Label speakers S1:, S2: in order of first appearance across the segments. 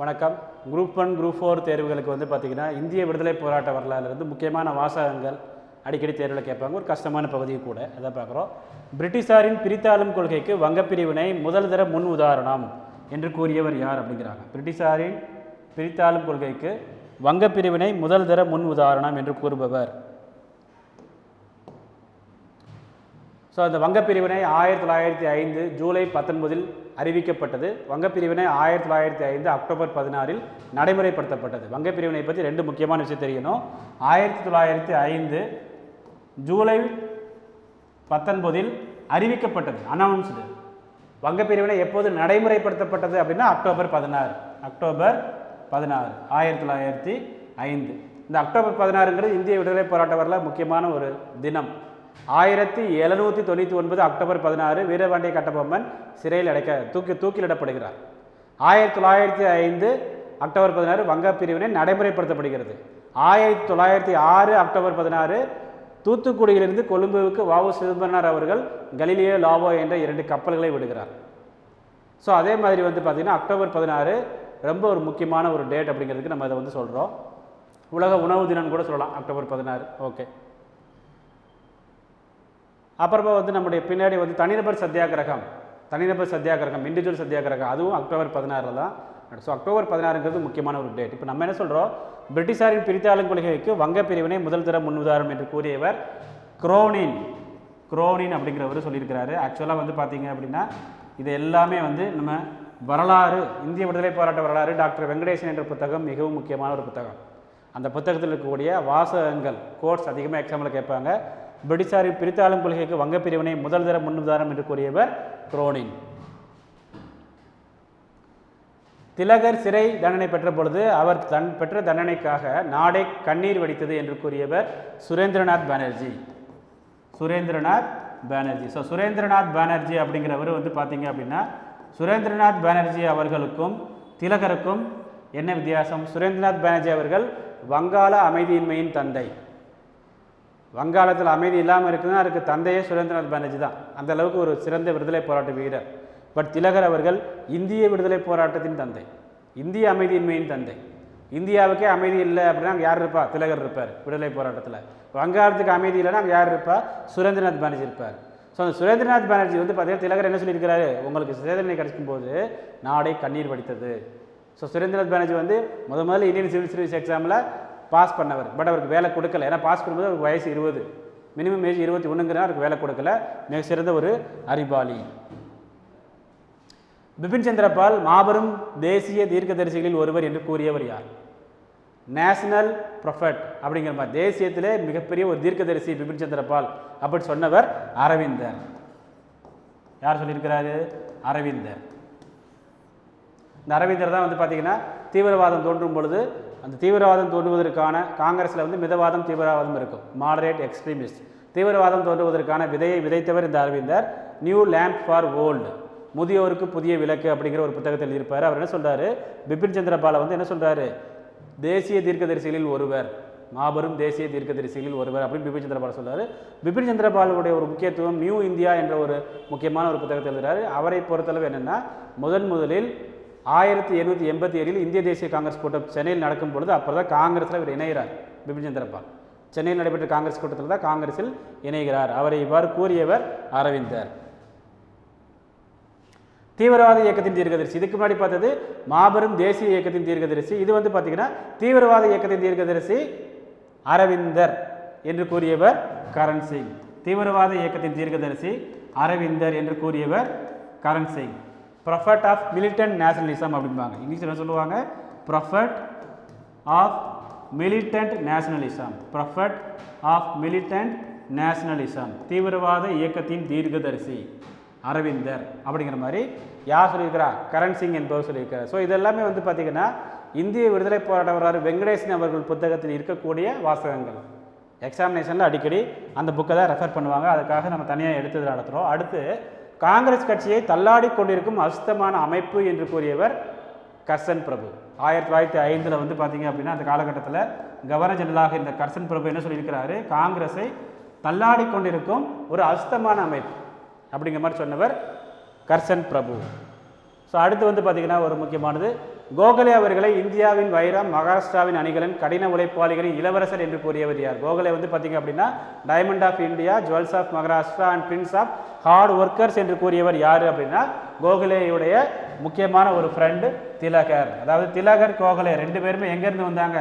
S1: வணக்கம். Group one group four தேர்வுகளுக்கு வந்து பார்த்திங்கன்னா இந்திய விடுதலை போராட்ட வரலாறுலேருந்து முக்கியமான வாசகங்கள் அடிக்கடி தேர்வில் கேட்பாங்க. ஒரு கஷ்டமான பகுதியும் கூட அதை பார்க்குறோம். பிரிட்டிஷாரின் பிரித்தாளும் கொள்கைக்கு வங்கப்பிரிவினை முதல் தர முன் உதாரணம் என்று கூறியவர் யார் அப்படிங்கிறாங்க. பிரிட்டிஷாரின் பிரித்தாளும் கொள்கைக்கு வங்கப்பிரிவினை முதல் தர முன் உதாரணம் என்று கூறுபவர் ஸோ அந்த வங்கப்பிரிவினை ஆயிரத்தி தொள்ளாயிரத்தி ஐந்து ஜூலை பத்தொன்பதில் அறிவிக்கப்பட்டது. வங்கப்பிரிவினை ஆயிரத்தி தொள்ளாயிரத்தி ஐந்து அக்டோபர் பதினாறில் நடைமுறைப்படுத்தப்பட்டது. வங்கப்பிரிவினை பற்றி ரெண்டு முக்கியமான விஷயம் தெரியணும். ஆயிரத்தி தொள்ளாயிரத்தி ஐந்து ஜூலை பத்தொன்பதில் அறிவிக்கப்பட்டது. அனௌன்ஸ்டு வங்கப்பிரிவினை எப்போது நடைமுறைப்படுத்தப்பட்டது அப்படின்னா அக்டோபர் பதினாறு. அக்டோபர் பதினாறு. ஆயிரத்தி தொள்ளாயிரத்தி ஐந்து. இந்த அக்டோபர் பதினாறுங்கிறது இந்திய விடுதலை போராட்ட வரலாறு முக்கியமான ஒரு தினம். ஆயிரத்தி எழுநூற்றி தொண்ணூற்றி ஒன்பது அக்டோபர் பதினாறு வீரபாண்டிய கட்டபொம்மன் சிறையில் அடைக்க தூக்கி தூக்கிலிடப்படுகிறார். ஆயிரத்தி தொள்ளாயிரத்தி ஐந்து அக்டோபர் பதினாறு வங்க பிரிவினை நடைமுறைப்படுத்தப்படுகிறது. ஆயிரத்தி தொள்ளாயிரத்தி ஆறு அக்டோபர் பதினாறு தூத்துக்குடியிலிருந்து கொழும்புவுக்கு வாவு சிதம்பரனார் அவர்கள் கலிலியோ லாவோ என்ற இரண்டு கப்பல்களை விடுகிறார். ஸோ அதே மாதிரி வந்து பார்த்திங்கன்னா அக்டோபர் பதினாறு ரொம்ப ஒரு முக்கியமான ஒரு டேட் அப்படிங்கிறதுக்கு நம்ம அதை வந்து சொல்கிறோம் உலக உணவு தினம் கூட சொல்லலாம் அக்டோபர் பதினாறு. ஓகே அப்புறமா வந்து நம்முடைய பின்னாடி வந்து தனிநபர் சத்தியாகிரகம் தனிநபர் சத்தியாகிரகம் இண்டிவிஜுவல் சத்தியாகிரகம் அதுவும் அக்டோபர் பதினாறில் தான் ஸோ அக்டோபர் பதினாறுங்கிறது முக்கியமான ஒரு டேட் இப்போ நம்ம என்ன சொல்கிறோம் பிரிட்டிஷாரின் பிரித்தாளும் கொள்கைக்கு வங்க பிரிவினை முதல் தர முன்னுதாரணம் என்று கூறியவர் குரோனின். குரோனின் அப்படிங்கிறவர் சொல்லியிருக்கிறாரு. ஆக்சுவலாக வந்து பார்த்தீங்க அப்படின்னா இது எல்லாமே வந்து நம்ம வரலாறு இந்திய விடுதலை போராட்ட வரலாறு டாக்டர் வெங்கடேசன் என்ற புத்தகம் மிகவும் முக்கியமான ஒரு புத்தகம். அந்த புத்தகத்தில் இருக்கக்கூடிய வாசகங்கள் கோர்ஸ் அதிகமாக எக்ஸாம்பிள் கேட்பாங்க. பிரிட்டிஷாரின் பிரித்தாளும் கொள்கைக்கு வங்க பிரிவினை முதல் தர முன்னுதாரணம் என்று கூறியவர் குரோனின். திலகர் சிறை தண்டனை பெற்ற பொழுது அவர் தன் பெற்ற தண்டனைக்காக நாடே கண்ணீர் வடித்தது என்று கூறியவர் சுரேந்திரநாத் பானர்ஜி. சுரேந்திரநாத் பானர்ஜி. ஸோ சுரேந்திரநாத் பானர்ஜி அப்படிங்கிறவர் வந்து பார்த்தீங்க அப்படின்னா சுரேந்திரநாத் பானர்ஜி அவர்களுக்கும் திலகருக்கும் என்ன வித்தியாசம்? சுரேந்திரநாத் பானர்ஜி அவர்கள் வங்காள அமைதியின்மையின் தந்தை. வங்காளத்தில் அமைதி இல்லாமல் இருக்குதுன்னா அதுக்கு தந்தையே சுரேந்திரநாத் பானர்ஜி தான். அந்த அளவுக்கு ஒரு சிறந்த விடுதலை போராட்ட வீரர். பட் திலகர் அவர்கள் இந்திய விடுதலை போராட்டத்தின் தந்தை. இந்திய அமைதியின்மையின் தந்தை. இந்தியாவுக்கே அமைதி இல்லை அப்படின்னா அங்க யார் இருப்பா? திலகர் இருப்பார் விடுதலை போராட்டத்தில். வங்காளத்துக்கு அமைதி இல்லைன்னா அங்க யார் இருப்பா? சுரேந்திரநாத் பானர்ஜி இருப்பார். ஸோ அந்த சுரேந்திரநாத் பானர்ஜி வந்து பார்த்தீங்கன்னா திலகர் என்ன சொல்லியிருக்கிறாரு? உங்களுக்கு சுதேதனை கிடைக்கும் போது நாடே கண்ணீர் வடித்தது. ஸோ சுரேந்திரநாத் பானர்ஜி வந்து முத முதல்ல இந்தியன் சிவில் சர்வீஸ் எக்ஸாமில் பாஸ் பண்ணவர். பட் அவருக்கு வேலை கொடுக்கல. ஏன்னா பாஸ் பண்ணும்போது அவருக்கு வயசு இருபது. மினிமம் ஏஜ் இருபத்தி ஒன்றுங்கிற அவருக்கு வேலை கொடுக்கல. மிக சிறந்த ஒரு அறிவாளி. பிபின் சந்திரபால் மாபெரும் தேசிய தீர்க்கதரிசிகளில் ஒருவர் என்று கூறியவர் யார்? நேஷனல் ப்ரொஃபட் அப்படிங்கிற மாதிரி. தேசியத்திலே மிகப்பெரிய ஒரு தீர்க்கதரிசி பிபின் சந்திரபால் அப்படி சொன்னவர் அரவிந்தர். யார் சொல்லியிருக்கிறாரு? அரவிந்தர். இந்த அரவிந்தர் தான் வந்து பார்த்தீங்கன்னா தீவிரவாதம் தோன்றும் பொழுது அந்த தீவிரவாதம் தோன்றுவதற்கான காங்கிரஸில் வந்து மிதவாதம் தீவிரவாதம் இருக்கும். மாடரேட் எக்ஸ்ட்ரீமிஸ்ட் தீவிரவாதம் தோன்றுவதற்கான விதையை விதைத்தவர் இந்த அரவிந்தர். நியூ லேம்ப் ஃபார் ஓல்டு முதியோருக்கு புதிய விளக்கு அப்படிங்கிற ஒரு புத்தகத்தில் இருப்பார். அவர் என்ன சொல்கிறாரு பிபின் சந்திரபாலை வந்து என்ன சொல்கிறாரு தேசிய தீர்க்கதரிசிகளில் ஒருவர் மாபெரும் தேசிய தீர்க்கதரிசிகளில் ஒருவர் அப்படின்னு பிபின் சந்திரபால் சொல்றாரு. பிபின் சந்திரபாலுடைய ஒரு முக்கியத்துவம் நியூ இந்தியா என்ற ஒரு முக்கியமான ஒரு புத்தகத்தில் எழுதுறாரு அவரை பொறுத்தளவு என்னென்னா முதன் முதலில் ஆயிரத்தி எண்ணூற்றி எண்பத்தி ஏழில் இந்திய தேசிய காங்கிரஸ் கூட்டம் சென்னையில் நடக்கும் பொழுது அப்போ தான் காங்கிரஸில் இவர் இணைகிறார். பிபின் சந்திரபால் சென்னையில் நடைபெற்ற காங்கிரஸ் கூட்டத்தில் தான் காங்கிரஸில் இணைகிறார். அவரை இவ்வாறு கூறியவர் அரவிந்தர் தீவிரவாத இயக்கத்தின் தீர்க்கதரிசி. இதுக்கு முன்னாடி பார்த்தது மாபெரும் தேசிய இயக்கத்தின் தீர்க்கதரிசி. இது வந்து பார்த்தீங்கன்னா தீவிரவாத இயக்கத்தின் தீர்க்கதரிசி அரவிந்தர் என்று கூறியவர் கரண் சிங். தீவிரவாத இயக்கத்தின் தீர்க்கதரிசி அரவிந்தர் என்று கூறியவர் Karan Singh. Prophet of militant nationalism அப்படிம்பாங்க. இங்கிலீஷில் என்ன சொல்லுவாங்க? Prophet of militant nationalism prophet of militant nationalism தீவிரவாத இயக்கத்தின் தீர்க்கதரிசி அரவிந்தர் அப்படிங்கிற மாதிரி யார் சொல்லியிருக்கிறா? கரண் சிங் என்பவர் சொல்லியிருக்கிறார். ஸோ இதெல்லாமே வந்து பார்த்திங்கன்னா இந்திய விடுதலை போராட்ட வரலாறு வெங்கடேசன் அவர்கள் புத்தகத்தில் இருக்கக்கூடிய வாசகங்கள். எக்ஸாமினேஷனில் அடிக்கடி அந்த புக்கை தான் ரெஃபர் பண்ணுவாங்க. அதுக்காக நம்ம தனியாக எடுத்து நடத்துகிறோம் அடுத்து காங்கிரஸ் கட்சியை தள்ளாடி கொண்டிருக்கும் அசுத்தமான அமைப்பு என்று கூறியவர் கர்சன் பிரபு. ஆயிரத்தி தொள்ளாயிரத்தி ஐந்தில் வந்து பார்த்தீங்க அப்படின்னா அந்த காலகட்டத்தில் கவர்னர் ஜெனரலாக இருந்த கர்சன் பிரபு என்ன சொல்லியிருக்கிறாரு? காங்கிரஸை தள்ளாடி கொண்டிருக்கும் ஒரு அசுத்தமான அமைப்பு அப்படிங்கிற மாதிரி சொன்னவர் கர்சன் பிரபு. ஸோ அடுத்து வந்து பார்த்திங்கன்னா ஒரு முக்கியமானது. கோகலே அவர்களை இந்தியாவின் வைரம் மகாராஷ்டிராவின் அணிகளின் கடின உழைப்பாளிகளின் இளவரசர் என்று கூறியவர் யார்? கோகலே வந்து பார்த்தீங்க அப்படின்னா diamond of India jewels of Maharashtra and prince of hard workers என்று கூறியவர் யார் அப்படின்னா கோகலேயுடைய முக்கியமான ஒரு ஃப்ரெண்டு திலகர். அதாவது திலகர் கோகலே ரெண்டு பேருமே எங்கேருந்து வந்தாங்க?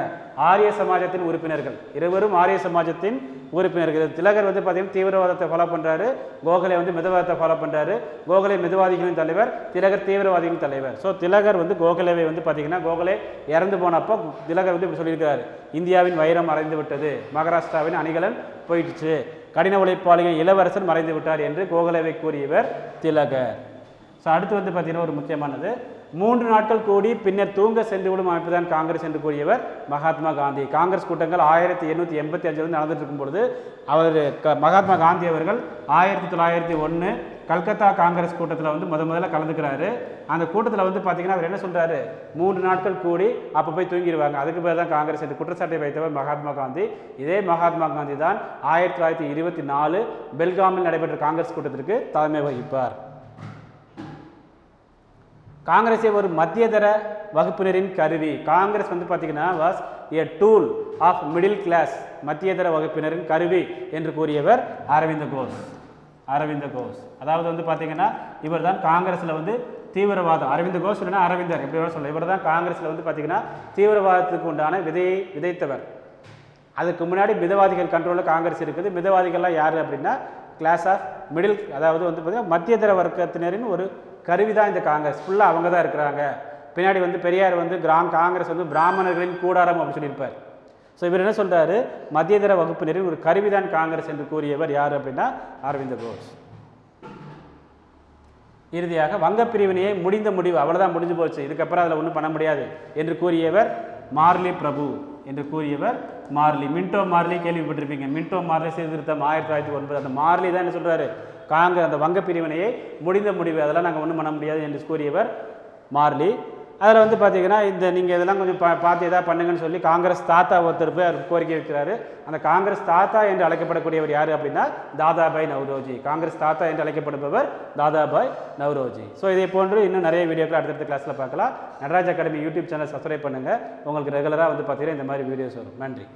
S1: ஆரிய சமாஜத்தின் உறுப்பினர்கள். இருவரும் ஆரிய சமாஜத்தின் உறுப்பினர்கள். திலகர் வந்து பார்த்தீங்கன்னா தீவிரவாதத்தை ஃபாலோ பண்ணுறாரு கோகலே வந்து மிதவாதத்தை ஃபாலோ பண்ணுறாரு கோகலே மிதவாதிகளின் தலைவர் திலகர் தீவிரவாதிகளின் தலைவர். ஸோ திலகர் வந்து கோகலேவை வந்து பார்த்தீங்கன்னா கோகலே இறந்து போனப்போ திலகர் வந்து இப்படி சொல்லியிருக்காரு இந்தியாவின் வைரம் மறைந்து விட்டது. மகாராஷ்டிராவின் அணிகலன் போயிடுச்சு. கடின உழைப்பாளிகள் இளவரசன் மறைந்து விட்டார் என்று கோகலேவை கூறியவர் திலகர். ஸோ அடுத்து வந்து பார்த்தீங்கன்னா ஒரு முக்கியமானது. மூன்று நாட்கள் கூடி பின்னர் தூங்க சென்று விடும் அமைப்பு தான் காங்கிரஸ் என்று கூறியவர் மகாத்மா காந்தி. காங்கிரஸ் கூட்டங்கள் ஆயிரத்தி எண்ணூற்றி எண்பத்தி அஞ்சிலிருந்து நடந்துட்டு இருக்கும் பொழுது அவர் க- மகாத்மா காந்தி அவர்கள் ஆயிரத்தி தொள்ளாயிரத்தி ஒன்று கல்கத்தா காங்கிரஸ் கூட்டத்தில் வந்து முத முதல்ல கலந்துக்கிறாரு. அந்த கூட்டத்தில் வந்து பார்த்தீங்கன்னா அவர் என்ன சொல்கிறாரு மூன்று நாட்கள் கூடி அப்போ போய் தூங்கிடுவாங்க அதுக்கு பேர் தான் காங்கிரஸ் என்று குற்றச்சாட்டை வைத்தவர் மகாத்மா காந்தி. இதே மகாத்மா காந்தி தான் ஆயிரத்தி தொள்ளாயிரத்தி இருபத்தி நாலு பெல்காமில் நடைபெற்ற காங்கிரஸ் கூட்டத்திற்கு தலைமை வகிப்பார். காங்கிரஸே ஒரு மத்தியதர வகுப்பினரின் கருவி. காங்கிரஸ் வந்து பார்த்தீங்கன்னா was a tool of middle class மத்தியதர வகுப்பினரின் கருவி என்று கூறியவர் அரவிந்த கோஷ் அரவிந்த கோஷ் அதாவது வந்து பார்த்தீங்கன்னா இவர் தான் காங்கிரஸில் வந்து தீவிரவாதம். அரவிந்த கோஷ் இல்லைன்னா அரவிந்தர் எப்படி வேணால் சொல்லலாம். இவர் தான் காங்கிரஸில் வந்து பார்த்தீங்கன்னா தீவிரவாதத்துக்கு உண்டான விதையை விதைத்தவர். அதுக்கு முன்னாடி மிதவாதிகள் கண்ட்ரோலில் காங்கிரஸ் இருக்குது. மிதவாதிகள்லாம் யார் அப்படின்னா கிளாஸ் ஆஃப் மிடில் அதாவது வந்து பார்த்தீங்கன்னா மத்தியதர வர்க்கத்தினரின் ஒரு கருவி தான் இந்த காங்கிரஸ். ஃபுல்லாக அவங்க தான் இருக்கிறாங்க. பின்னாடி வந்து பெரியார் வந்து கிராம் காங்கிரஸ் வந்து பிராமணர்களின் கூடாரம் அப்படின்னு சொல்லியிருப்பார். ஸோ இவர் என்ன சொல்கிறாரு மத்தியதர வகுப்பினரின் ஒரு கருவிதான் காங்கிரஸ் என்று கூறியவர் யார் அப்படின்னா அரவிந்த கோஷ் இறுதியாக வங்கப் பிரிவினையை முடிந்த முடிவு அவ்வளோதான் முடிஞ்சு போச்சு. இதுக்கப்புறம் அதில் ஒன்றும் பண்ண முடியாது என்று கூறியவர் மார்லி பிரபு என்று கூறியவர் மார்லி. மின்டோ மார்லி கேள்விப்பட்டிருப்பீங்க. மின்டோ மார்லி சீர்திருத்தம் ஆயிரத்தி தொள்ளாயிரத்தி ஒன்பது. அந்த மார்லி தான் என்ன சொல்கிறாரு காங்கிரஸ் அந்த வங்கப் பிரிவினையை முடிந்த முடிவு. அதெல்லாம் நாங்கள் ஒன்றும் பண்ண முடியாது என்று கூறியவர் மார்லி. அதில் வந்து பார்த்தீங்கன்னா இந்த நீங்கள் இதெல்லாம் கொஞ்சம் பா பார்த்து எதாவது பண்ணுங்கன்னு சொல்லி காங்கிரஸ் தாத்தா ஒருத்தர் போய் அவர் கோரிக்கை வைக்கிறாரு. அந்த காங்கிரஸ் தாத்தா என்று அழைக்கப்படக்கூடியவர் யார் அப்படின்னா தாதாபாய் நவ்ரோஜி. காங்கிரஸ் தாத்தா என்று அழைக்கப்படுபவர் தாதாபாய் நவ்ரோஜி. ஸோ இதே போன்று இன்னும் நிறைய வீடியோக்கள் அடுத்தடுத்த கிளாஸில் பார்க்கலாம். Natraj academy YouTube channel subscribe பண்ணுங்கள் உங்களுக்கு ரெகுலராக வந்து பார்த்தீங்கன்னா இந்த மாதிரி வீடியோஸ் வரும். நன்றி.